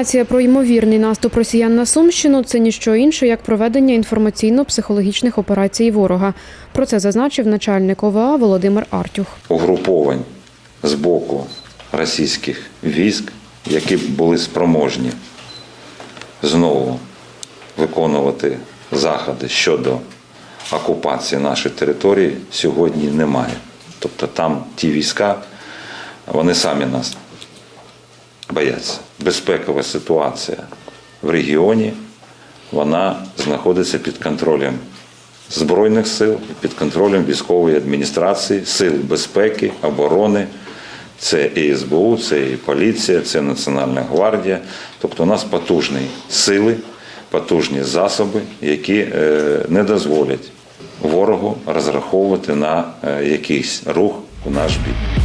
Інформація про ймовірний наступ росіян на Сумщину це ніщо інше, як проведення інформаційно-психологічних операцій ворога. Про це зазначив начальник ОВА Володимир Артюх. угруповань з боку російських військ, які були спроможні знову виконувати заходи щодо окупації нашої території, сьогодні немає. Тобто там ті війська, вони самі нас бояться. Безпекова ситуація в регіоні, вона знаходиться під контролем Збройних сил, під контролем військової адміністрації, сил безпеки, оборони. Це і СБУ, це і поліція, це Національна гвардія. Тобто у нас потужні сили, потужні засоби, які е, не дозволять ворогу розраховувати на е, якийсь рух у наш бік. –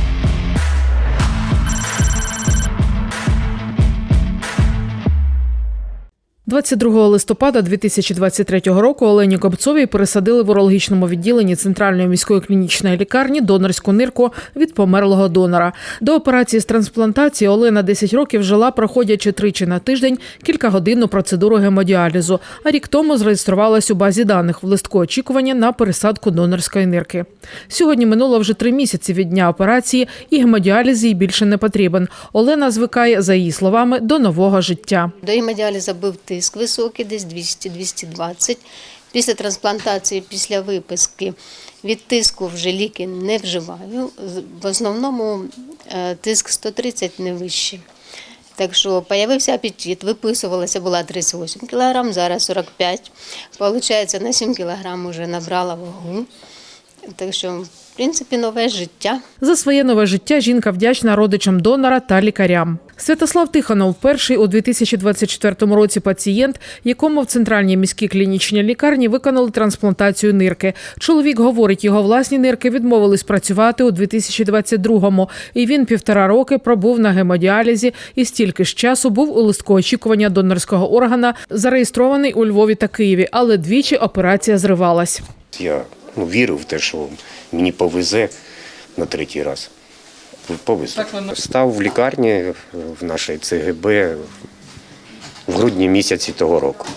22 листопада 2023 року Олені Кобцовій пересадили в урологічному відділенні Центральної міської клінічної лікарні донорську нирку від померлого донора. До операції з трансплантації Олена 10 років жила, проходячи тричі на тиждень кількагодинну процедуру гемодіалізу. А рік тому зареєструвалась у базі даних в листку очікування на пересадку донорської нирки. Сьогодні минуло вже три місяці від дня операції, і гемодіаліз їй більше не потрібен. Олена звикає, за її словами, до нового життя. До гемодіалізу був тиск високий, десь 200-220. Після трансплантації, після виписки від тиску вже ліки не вживаю. В основному е, тиск 130 не вищий. Так що появився апетит, виписувалася, була 38 кг, зараз 45. Получається, на 7 кг вже набрала вагу. Так що, в принципі, нове життя. За своє нове життя жінка вдячна родичам донора та лікарям. Святослав Тихонов перший у 2024 році пацієнт, якому в центральній міській клінічній лікарні виконали трансплантацію нирки. Чоловік говорить, його власні нирки відмовились працювати у 2022-му, і він півтора роки пробув на гемодіалізі і стільки ж часу був у листку очікування донорського органа, зареєстрований у Львові та Києві, але двічі операція зривалась. Я ну, вірив в те, що мені повезе на третій раз. Повезло. Став в лікарні в нашій ЦГБ в грудні місяці того року.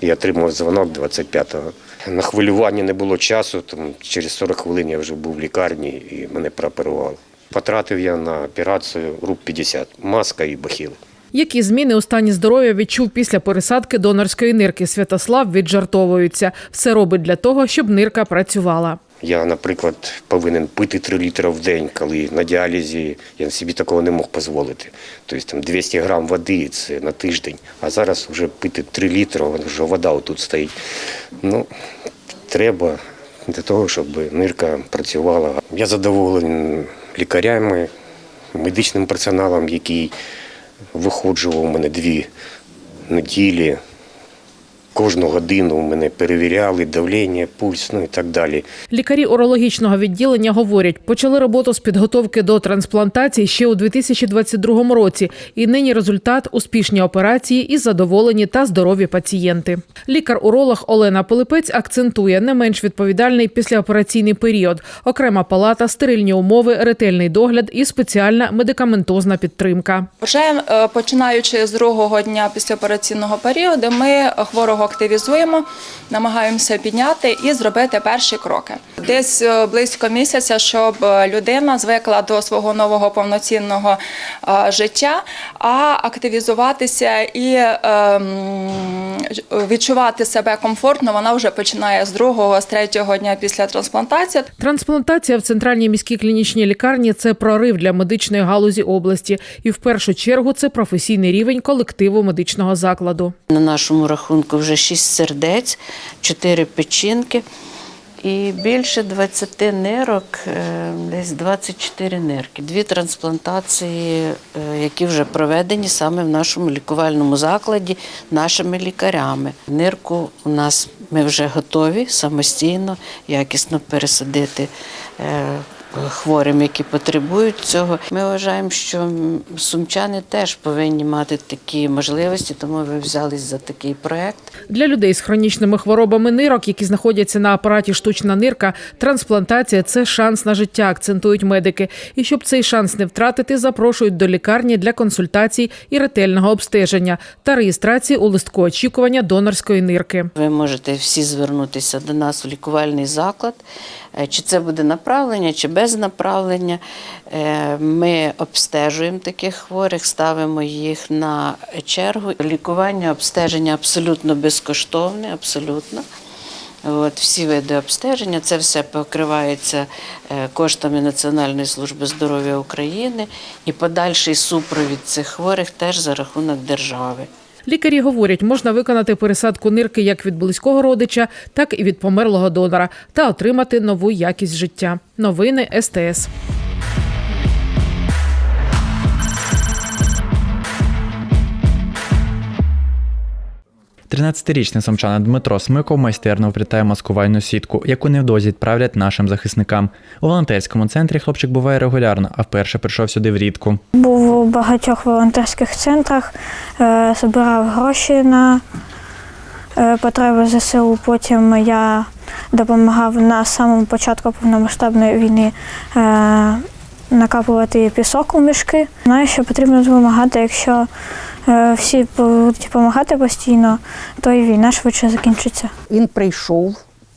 Я отримав дзвонок 25-го. На хвилювання не було часу, тому через 40 хвилин я вже був в лікарні і мене прооперували. Потратив я на операцію рук 50, маска і бахіли. Які зміни у стані здоров'я відчув після пересадки донорської нирки? Святослав віджартовується. Все робить для того, щоб нирка працювала. Я, наприклад, повинен пити 3 літри в день, коли на діалізі я собі такого не мог дозволити. Тобто там 200 грам води це на тиждень, а зараз вже пити 3 літри, вже вода отут стоїть. Ну, треба для того, щоб нирка працювала. Я задоволений лікарями, медичним персоналом, який виходжував у мене дві неділі. Кожну годину мене перевіряли, давлення, пульс, ну і так далі. Лікарі урологічного відділення говорять, почали роботу з підготовки до трансплантації ще у 2022 році, і нині результат успішні операції і задоволені та здорові пацієнти. Лікар-уролог Олена Пилипець акцентує не менш відповідальний післяопераційний період, окрема палата, стерильні умови, ретельний догляд і спеціальна медикаментозна підтримка. Вже е, починаючи з другого дня післяопераційного періоду, ми хворого активізуємо, намагаємося підняти і зробити перші кроки. Десь е, близько місяця, щоб е, людина звикла до свого нового повноцінного е, життя, а активізуватися і ем, відчувати себе комфортно, вона вже починає з другого, з третього дня після трансплантації. Трансплантація в центральній міській клінічній лікарні це прорив для медичної галузі області, і в першу чергу це професійний рівень колективу медичного закладу. На нашому рахунку вже шість сердець, чотири печінки і більше 20 нирок, е, десь 24 нирки. Дві трансплантації, е, які вже проведені саме в нашому лікувальному закладі нашими лікарями. Нирку у нас ми вже готові самостійно, якісно пересадити. Е, Хворим, які потребують цього, ми вважаємо, що сумчани теж повинні мати такі можливості, тому ви взялись за такий проект. Для людей з хронічними хворобами нирок, які знаходяться на апараті штучна нирка, трансплантація це шанс на життя, акцентують медики. І щоб цей шанс не втратити, запрошують до лікарні для консультацій і ретельного обстеження та реєстрації у листку очікування донорської нирки. Ви можете всі звернутися до нас в лікувальний заклад. Е, Чи це буде направлення, чи без направлення. Е, Ми обстежуємо таких хворих, ставимо їх на чергу. Лікування, обстеження абсолютно безкоштовне, абсолютно. От, всі види обстеження, це все покривається е, коштами Національної служби здоров'я України і подальший супровід цих хворих теж за рахунок держави. Лікарі говорять, можна виконати пересадку нирки як від близького родича, так і від померлого донора та отримати нову якість життя. Новини СТС. 13-річний сумчанин Дмитро Смиков майстерно вплітає маскувальну сітку, яку невдовзі відправлять нашим захисникам. У волонтерському центрі хлопчик буває регулярно, а вперше прийшов сюди влітку. Був у багатьох волонтерських центрах, е, збирав гроші на е, потреби ЗСУ. Потім я допомагав на самому початку повномасштабної війни е, накапувати пісок у мішки. Знаю, що потрібно допомагати. Якщо всі будуть допомагати постійно, то і війна швидше закінчиться. Він прийшов,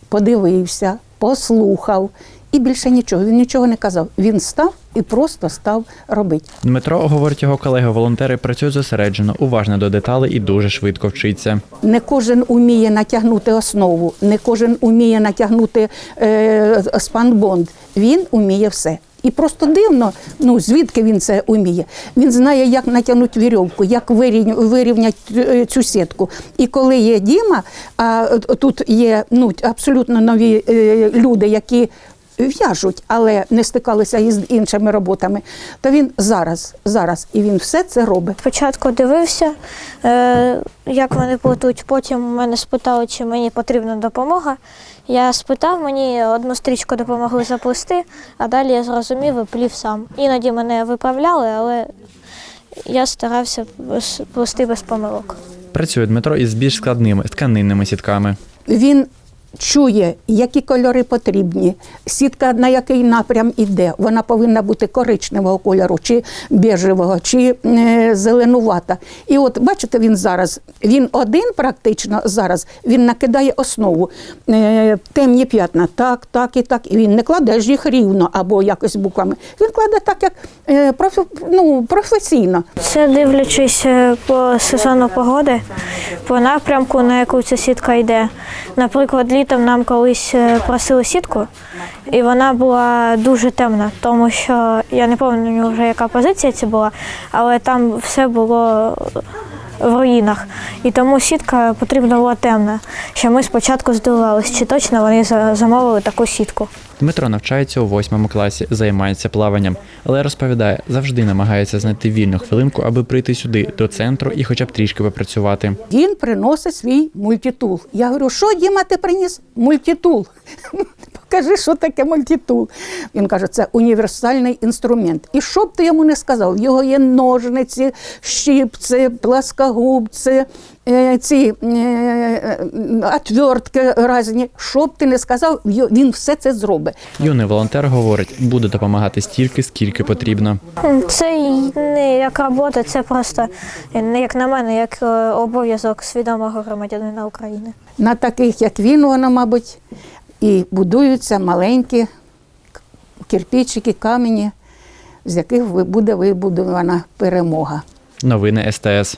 подивився, послухав і більше нічого. Він нічого не казав. Він став і просто став робити. Дмитро, говорить його колеги-волонтери, працює зосереджено, уважно до деталей і дуже швидко вчиться. Не кожен уміє натягнути основу, не кожен уміє натягнути е, спанбонд. Він уміє все. І просто дивно, ну звідки він це уміє. Він знає, як натягнути вірьовку, як вирівня- вирівняти е, цю сітку. І коли є Діма, а е, тут є ну, абсолютно нові е, люди, які в'яжуть, але не стикалися із іншими роботами, то він зараз, зараз, і він все це робить. Спочатку дивився, е, як вони плетуть. Потім мене спитали, чи мені потрібна допомога. Я спитав, мені одну стрічку допомогли заплести, а далі я зрозумів і плів сам. Іноді мене виправляли, але я старався плести без помилок. Працює Дмитро із більш складними тканинними сітками. Він чує, які кольори потрібні, сітка на який напрям іде. Вона повинна бути коричневого кольору, чи бежевого, чи е, зеленувата. І от бачите, він зараз, він один практично зараз, він накидає основу. Е, темні п'ятна, так, так і так. І він не кладе ж їх рівно або якось буквами. Він кладе так, як е, профі, ну, професійно. Це дивлячись е, по сезону погоди, по напрямку, на яку ця сітка йде. Наприклад, літом нам колись е, просили сітку, і вона була дуже темна, тому що я не пам'ятаю вже, яка позиція це була, але там все було в руїнах. І тому сітка потрібна була темна. Що ми спочатку здивувалися, чи точно вони замовили таку сітку. Дмитро навчається у восьмому класі, займається плаванням, але розповідає, завжди намагається знайти вільну хвилинку, аби прийти сюди до центру і хоча б трішки попрацювати. Він приносить свій мультитул. Я говорю, що Діма ти приніс? Мультитул. Покажи, що таке мультитул. Він каже, це універсальний інструмент. І що б ти йому не сказав, його є ножниці, щипці, пласкогубці, е, ці е, е, отвертки різні. Що б ти не сказав, він все це зробить. Юний волонтер говорить, буде допомагати стільки, скільки потрібно. Це не як робота, це просто, як на мене, як обов'язок свідомого громадянина України. На таких, як він, воно, мабуть, і будуються маленькі кирпичики, камені, з яких буде вибудована перемога. Новини СТС.